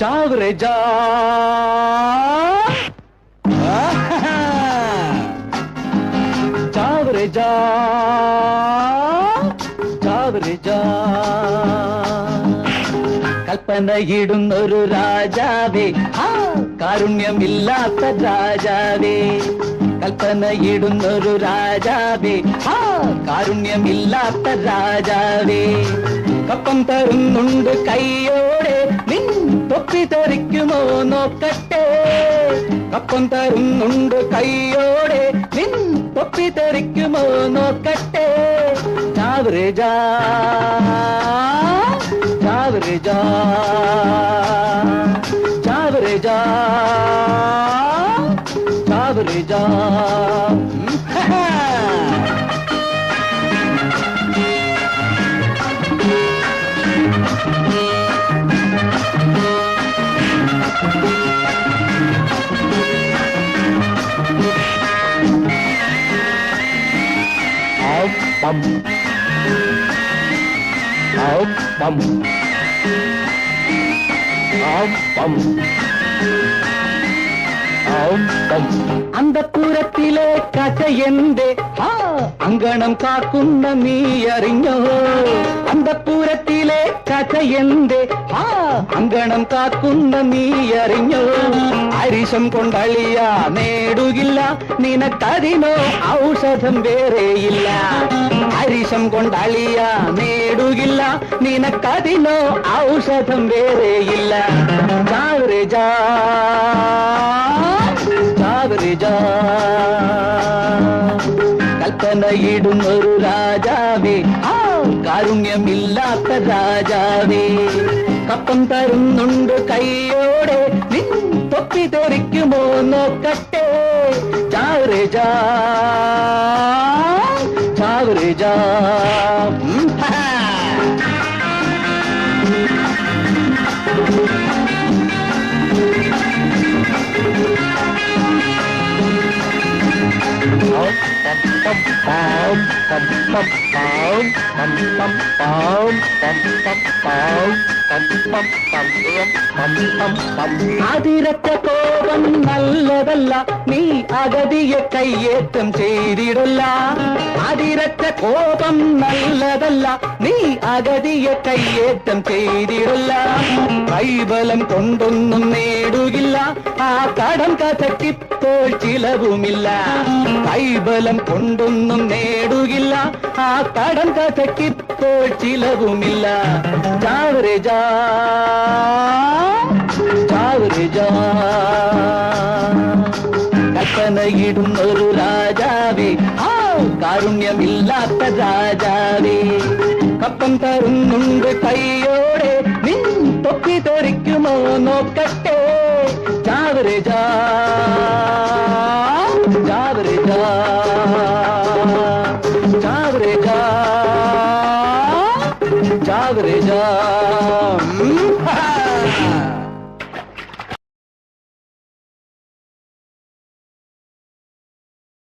ചാവരെ ജാ ജാ കൽപ്പനയിടുന്നൊരു രാജാവേ. കാരുണ്യമില്ലാത്ത രാജാവേ. കൽപ്പനയിടുന്നൊരു രാജാവേ. കാരുണ്യമില്ലാത്ത രാജാവേ. കപ്പം തരുന്നുണ്ട് കൈയോടെ നിൻ തോരിക്കുമോ നോക്കട്ടെ? കപ്പം തരുന്നുണ്ട് കൈയോടെ നിൻ തൊപ്പി തെറിക്കുമോ നോക്കട്ടെ? ചാവരെ ജാ ചാവരെ ജാ. பம் பம் பம் அந்த புறத்திலே கசையெந்தே அங்கனம் காக்கும் நம்மீ அறிஞோ. அந்த புறத்தில் കഥയെന്റെ ആ അങ്കണം കാക്കുന്ന നീ അറിഞ്ഞോ? അരിശം കൊണ്ടളിയ നേടുകില്ല നിനക്കതിനോ ഔഷധം വേറെയില്ല. അരിശം കൊണ്ടളിയ നേടുകില്ല നിനക്കതിനോ ഔഷധം വേറെയില്ല. ചാവരെ ജാ കൽപ്പനയിടുന്നൊരു രാജാവേ ആ കാരുണ്യമില്ലാത്ത രാജാവേ കപ്പം തരുന്നുണ്ട് കൈയോടെ നിൻ തൊപ്പി തെറിക്കുമോ നോക്കട്ടെ. ചാവരെ ജാ ചാവരെ ജാ பாம் பம் பம் பாம் பம் பம் பாம் பம் பம் பாம் பம் பம் பந்தயம் பம் பம் பம் அதிரத்த கோபம் நல்லதல்ல நீ அக അഗതിയെ കയ്യേറ്റം ചെയ്തിടല്ല. അതിരറ്റ കോപം നല്ലതല്ല. നീ അഗതിയെ കയ്യേറ്റം ചെയ്തിടല്ല. കൈബലം കൊണ്ടൊന്നും നേടുകില്ല. ആ കടം കഥക്കിപ്പോൾ ചിലവുമില്ല. കൈബലം കൊണ്ടൊന്നും നേടുകില്ല. ആ കടം കഥക്കിപ്പോൾ ചിലവുമില്ല. ചാവരെ ജാ ചാവരെ കൽപ്പനയിടുന്നൊരു രാജാവേ. ആ കാരുണ്യമില്ലാത്ത രാജാവേ. കപ്പം തരുന്നുണ്ട് കൈയോടെ. നിൻ തൊപ്പി തെറിക്കുമോ നോക്കട്ടെ. ചാവരെ ചാവരെ ചാവരെ ചാവരെ ഹാ.